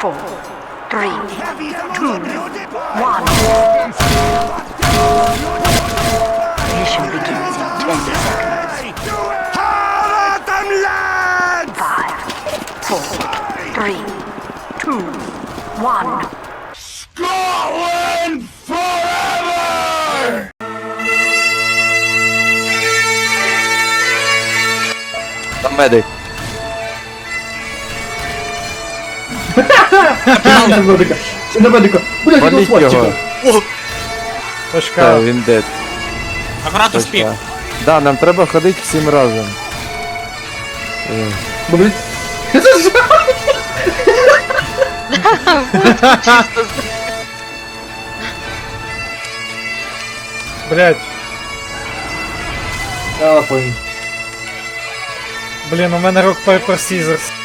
four, three, two, one. Mission begins in 10 seconds. Five, four, three, two, one. Scotland forever! Medic. Медик. На медика. На медика. Блядь, Валіть його хвостика. Точка. Він дед. Акуратно спів. Точка. Да, нам треба ходити всім разом. Е, Бо, Це ж... Блять. А, понял. Блін, у мене Rock Paper Scissors.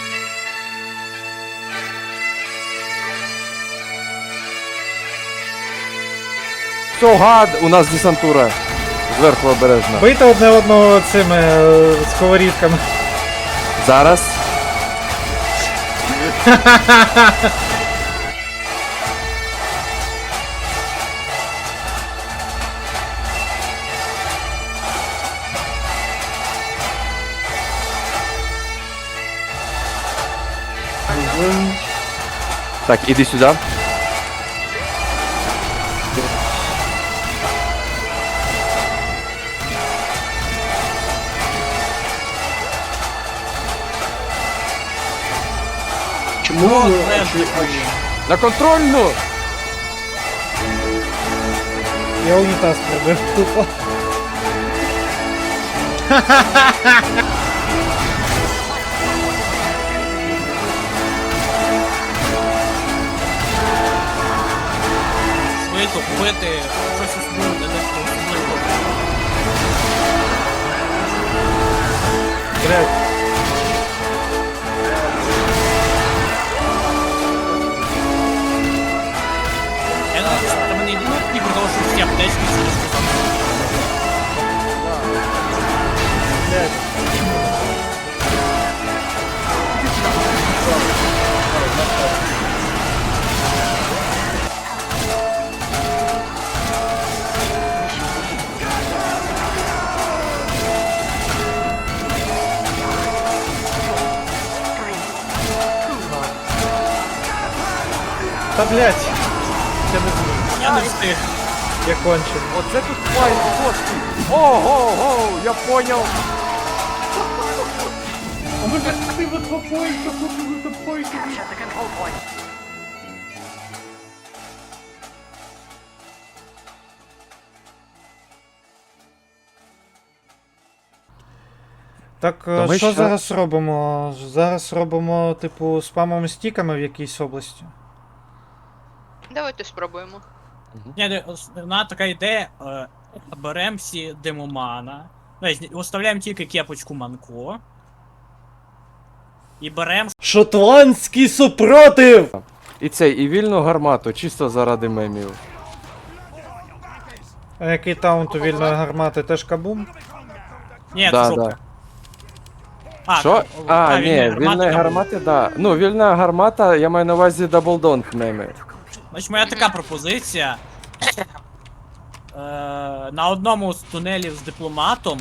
Все, гад, у нас десантура. Зверху обережно. Бийте одне одного цими е, сковорідками. Зараз. Так, іди сюди. Чому? На контрольну! Я унітаз пробив тупо. Швидко купити щось особливе для них особливо. Блять. Продовжую всі аптечки, що я сказав. Та блять. Я не знаю. Я не встиг. Я кончив. Оце тут файт, хлопці! Ого-го, я поняв! Capture the control point. Так, Та е, ми що ще- зараз робимо? Зараз робимо, типу, спамом стіками в якійсь області. Давайте спробуємо. Ні, не, ос- така ідея, е, беремо всі демомана, ну, оставляємо тільки кепочку Манко. І беремо Шотландський супротив! І цей, і вільну гармату, чисто заради мемів. А який таунт у вільної гармати теж кабум? Ні, да, це жовта. да. А, Що? та- А, та, ні, вільної вільної там- гармати, да. Ну, вільна гармата, я маю на увазі даблдонг меми. Значить, моя така пропозиція. Е, на одному з тунелів з дипломатом.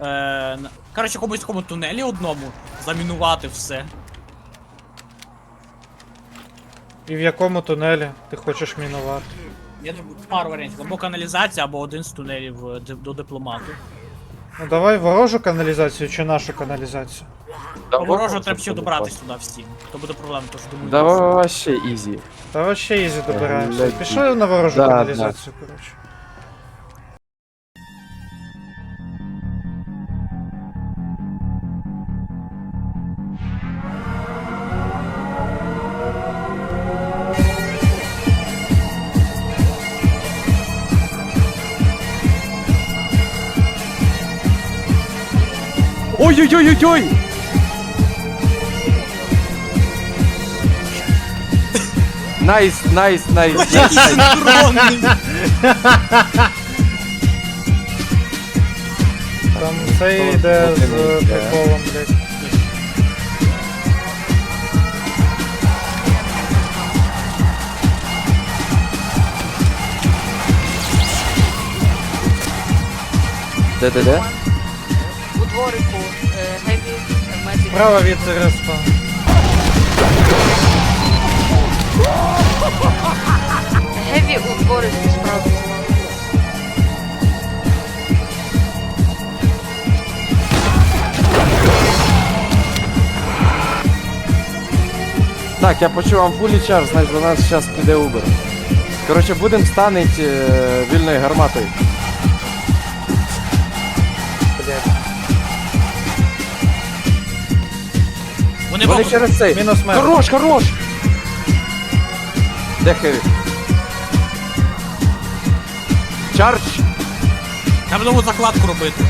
Е, коротше, комусь такому тунелі одному замінувати все. І в якому тунелі ти хочеш мінувати? Я думаю, пару варіантів. Або каналізація, або один з тунелів е, до дипломату. Ну давай ворожу каналізацію чи нашу каналізацію. Ворожу треба ще добратися туди всім. То буде проблема, тож думаю. Давай вообще ізі. Та вообще ізі добираємося. блядь. Пішли на ворожу Да, каналізацію, коротше. Ой-ой-ой-ой-ой! Найс, найс, найс. Там це с з приколом, блядь. Да-да-да. У дворику геві медик. Право від респа. Heavy у дворику справа. Так, я почув ампулі чар, значить до нас зараз піде Uber. Коротше, будемо стануть е, вільною гарматою. Вони Вони через цей. Мінус. Хорош, хорош! Хеві? Чардж! Треба нову закладку робити.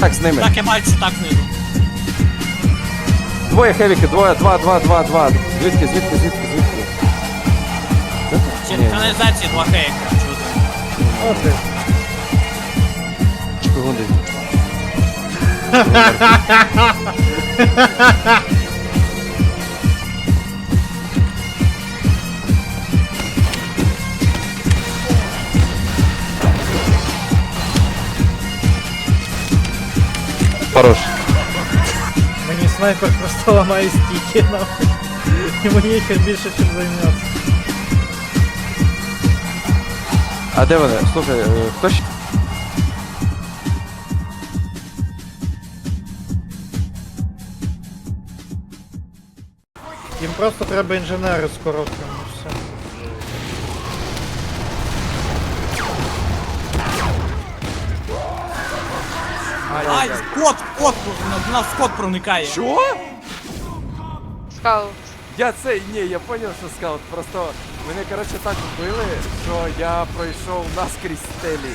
Так, з ними. Так, я бачу, так знизу. Двоє хевіки, двоє, два, два, два, два. Звідки, звідки, звідки, звідки? Через Ні. каналізації два хейка. Чути. Окей. Шпигунди. Хорош. Мені снайпер просто ламає стіки, нахуй. І мені їх більше чим займатися. А де вони? Слухай, е, хто ще? Їм просто треба інженери з і Все. Ай, кот, кот, на нас кот проникає. Що? Скаут. Я цей, ні, я поняв, що скаут. Просто мене, коротше, так вбили, що я пройшов наскрізь стелі.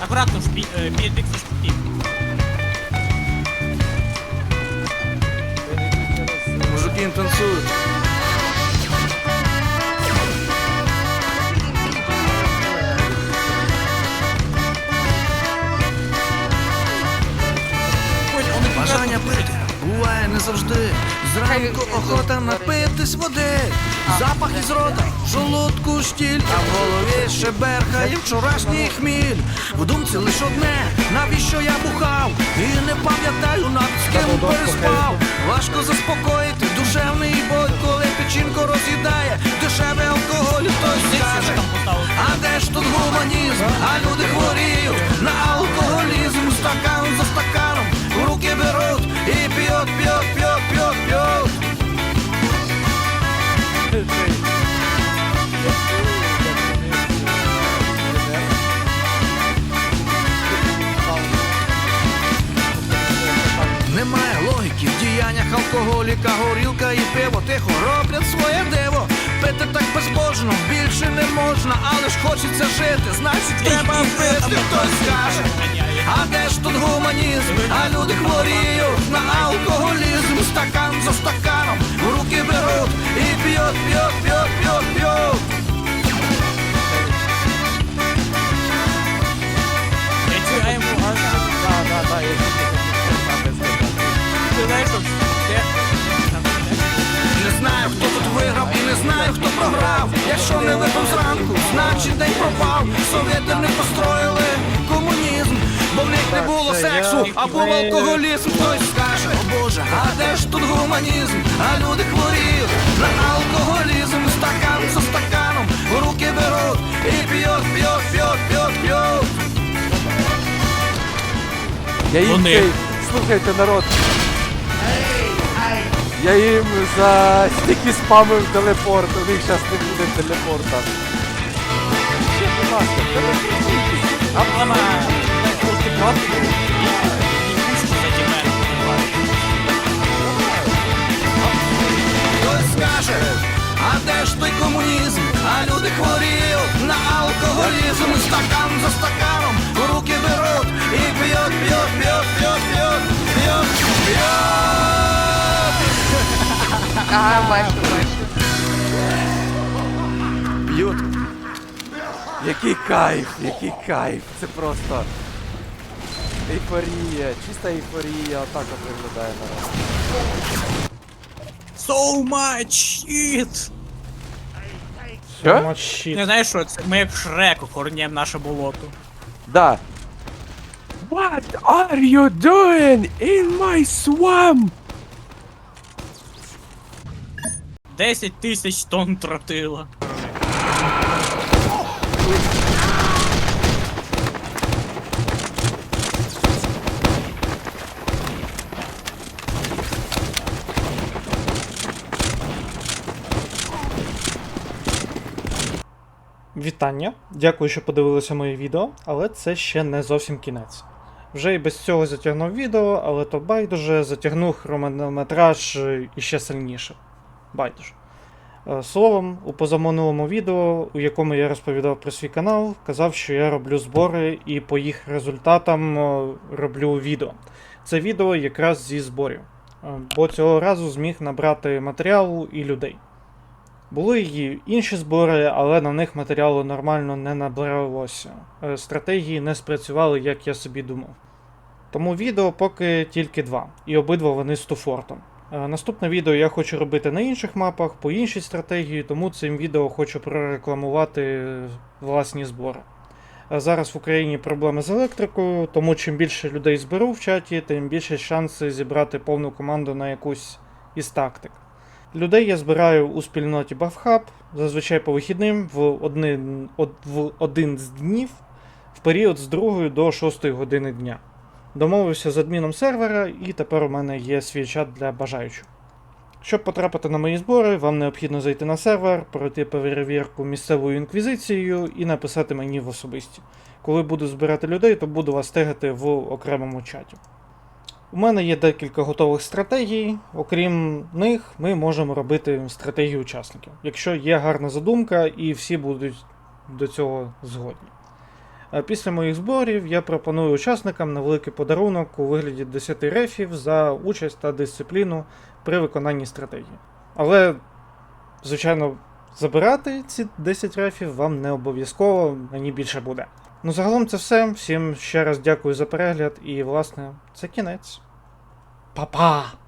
Акуратно, шпі... е, біля тих шпітів. Мужики танцуют. Зранку охота напитись води. Запах із рота, в желудку штіль, а в голові ще берхає вчорашній хміль. В думці лиш одне, навіщо я бухав? І не пам'ятаю над з ким переспав. Важко заспокоїти душевний боль, коли печінку роз'їдає, дешевий алкоголь, хтось скаже. А де ж тут гуманізм? А люди хворіють на алкоголізм, стакан за стаканом, руки беруть і п'ють, п'ють, п'ють. Алкоголіка, горілка і пиво тихо роблять своє диво. Пити так безбожно, більше не можна, але ж хочеться жити, значить треба пити, хтось скаже. А де ж тут гуманізм? А люди хворіють на алкоголізм, стакан за стаканом, Якщо не випив зранку, значить день пропав. Совєти не построїли комунізм, бо в них не було сексу, а був алкоголізм. Хтось скаже, о Боже, а де ж тут гуманізм? А люди хворіють на алкоголізм, стакан за стаканом, в руки беруть і п'ють, п'ють, п'ють, п'ють, п'ють. Я їм Вони. цей, слухайте, народ. Я їм за стільки спамив телепорт, у них зараз не буде телепорта. Ще, будь ласка, телепортуйтесь. А вона... Трошки проти. І пушки за ті. Хтось скаже, а де ж той комунізм? А люди хворіють на алкоголізм, стакан за стаканом, в руки беруть і п'ють, п'ють, п'ють, п'ють, п'ють, Ага, бачу, бачу. Б'ють. Який кайф, який кайф. Це просто. Ейфорія, чиста ейфорія, отак от виглядає нараз. So much shit! Що? Не знаєш що, це ми як Шрек охороняємо наше болото. Да. What are you doing in my swamp? 10 тисяч тонн тротила. Вітання. Дякую, що подивилися моє відео, але це ще не зовсім кінець. Вже і без цього затягнув відео, але то байдуже затягнув хронометраж е, іще сильніше. Байдуже. Е, Словом, у позаминулому відео, у якому я розповідав про свій канал, казав, що я роблю збори і по їх результатам е, роблю відео. Це відео якраз зі зборів. Е, Бо цього разу зміг набрати матеріалу і людей. Були й інші збори, але на них матеріалу нормально не набралося. Стратегії не спрацювали, як я собі думав. Тому відео поки тільки два, і обидва вони з туфортом. Е, Наступне відео я хочу робити на інших мапах, по іншій стратегії, тому цим відео хочу прорекламувати власні збори. Е, Зараз в Україні проблеми з електрикою, тому чим більше людей зберу в чаті, тим більше шанси зібрати повну команду на якусь із тактик. Людей я збираю у спільноті Бафхаб, зазвичай по вихідним в один, в один з днів в період з 2 до 6 години дня. Домовився з адміном сервера, і тепер у мене є свій чат для бажаючих. Щоб потрапити на мої збори, вам необхідно зайти на сервер, пройти перевірку місцевою інквізицією і написати мені в особисті. Коли буду збирати людей, то буду вас тегати в окремому чаті. У мене є декілька готових стратегій. Окрім них, ми можемо робити стратегію учасників, якщо є гарна задумка і всі будуть до цього згодні. Е, Після моїх зборів я пропоную учасникам невеликий подарунок у вигляді 10 рефів за участь та дисципліну при виконанні стратегії. Але, звичайно, забирати ці 10 рефів вам не обов'язково, мені більше буде. Ну, загалом це все. Всім ще раз дякую за перегляд і, власне, це кінець. Па-па!